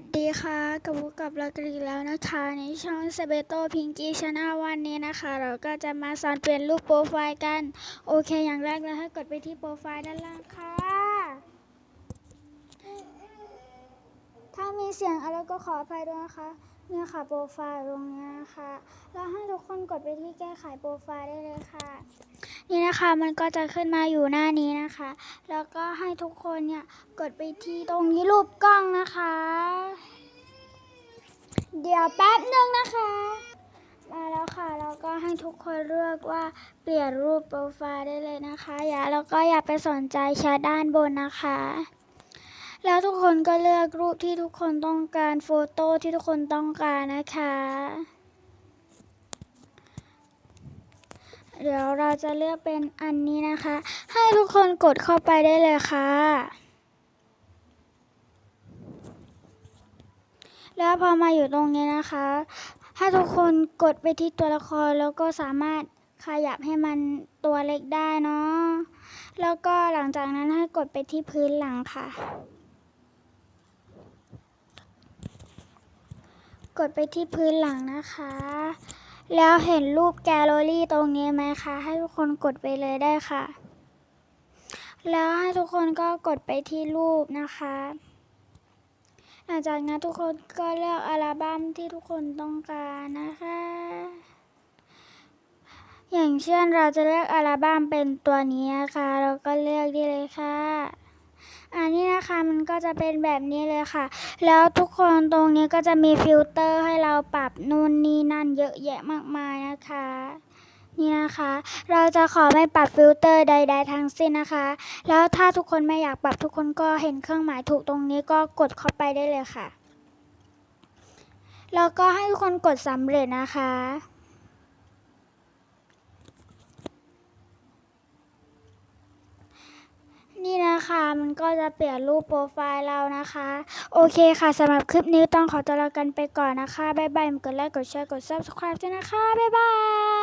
สดีค่ะกับพบกับเรากรีแล้วนะคะในช่องเซเบโตพิงกี้ชาแนลวันนี้นะคะ เราก็จะมาสอนเปลี่ยนรูปโปรไฟล์กัน โอเค อย่างแรกเราให้กดไปที่โปรไฟล์ด้านล่างค่ะ ถ้ามีเสียงอะไรก็ขออภัยด้วยนะคะ เนี่ยค่ะโปรไฟล์ตรงนี้นะคะแล้วให้ทุกคนกดไปที่แก้ไขโปรไฟล์ได้เลยค่ะ นี่นะคะมันก็จะขึ้นมาอยู่หน้านี้นะคะ แล้วก็ให้ทุกคนเนี่ยกดไปที่ตรงนี้รูปกล้องนะคะ เดี๋ยวแป๊บหนึ่งนะคะ มาแล้วค่ะแล้วก็ให้ทุกคนเลือกว่าเปลี่ยนรูปโปรไฟล์ได้เลยนะคะอย่าแล้วก็อย่าไปสนใจแชทด้านบนนะคะ แล้วทุกคนก็เลือกรูปที่ทุกคนต้องการโฟโต้ที่ทุกคนต้องการนะคะ เดี๋ยวเราจะเลือกเป็นอันนี้นะคะ ให้ทุกคนกดเข้าไปได้เลยค่ะ แล้วพอมาอยู่ตรงนี้นะคะให้ทุกคนกดไปที่ตัวละครแล้วก็สามารถขยับให้มันตัวเล็กได้เนาะ แล้วก็หลังจากนั้นให้กดไปที่พื้นหลังค่ะ กดไปที่พื้นหลังนะคะ แล้วเห็นรูปแกลเลอรี่ตรงนี้ไหมคะ ให้ทุกคนกดไปเลยได้ค่ะ แล้วให้ทุกคนก็กดไปที่รูปนะคะหลังจากนั้นทุกคนก็เลือกอัลบั้มที่ทุกคนต้องการนะคะ อย่างเช่นเราจะเลือกอัลบั้มเป็นตัวนี้นะคะเราก็เลือกได้เลยค่ะ อันนี้ นะคะมันก็จะเป็นแบบนี้เลยค่ะ แล้วทุกคนตรงนี้ก็จะมีฟิลเตอร์ให้เราปรับนู่นนี่นั่นเยอะแยะมากมายนะคะนี่นะคะ เราจะขอไม่ปรับฟิลเตอร์ใด ๆทั้งสิ้นนะคะ แล้วถ้าทุกคนไม่อยากปรับทุกคนก็เห็นเครื่องหมายถูกตรงนี้ก็กดเข้าไปได้เลยค่ะ แล้วก็ให้ทุกคนกดสำเร็จนะคะ นี่นะคะ มันก็จะเปลี่ยนรูปโปรไฟล์เรานะคะ โอเคค่ะสำหรับคลิปนี้ต้องขอตัวลากันไปก่อนนะคะ บ๊ายบายกดไลค์กดแชร์กด subscribe ด้วยนะคะ บ๊ายบาย